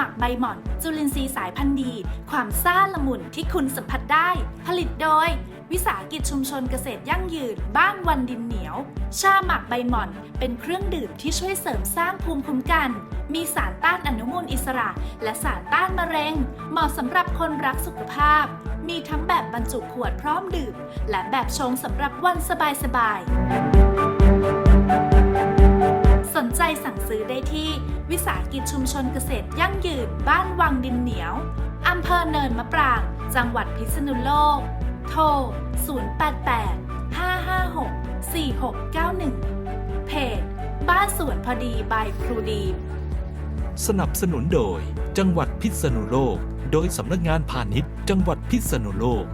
หมักใบหม่อน จุลินทรีย์สายพันธุ์ดี ความซ่าละมุนที่คุณสัมผัสได้ ผลิตโดย วิสาหกิจชุมชนเกษตรยั่งยืน บ้านวันดินเหนียว ชาหมักใบหม่อน เป็นเครื่องดื่มที่ช่วยเสริมสร้างภูมิคุ้มกัน มีสารต้านอนุมูลอิสระ และสารต้านมะเร็ง เหมาะสำหรับคนรักสุขภาพ มีทั้งแบบบรรจุขวดพร้อมดื่ม และแบบชงสำหรับวันสบายๆ ซื้อได้ที่วิสาหกิจชุมชนเกษตรยั่งยืนบ้านวังดินเหนียว อำเภอเนินมะปราง จังหวัดพิษณุโลก โทร 088 556 4691 เพจ บ้านสวนพอดีบายครูดีสนับสนุนโดย จังหวัดพิษณุโลก โดยสำนักงานพาณิชย์ จังหวัดพิษณุโลก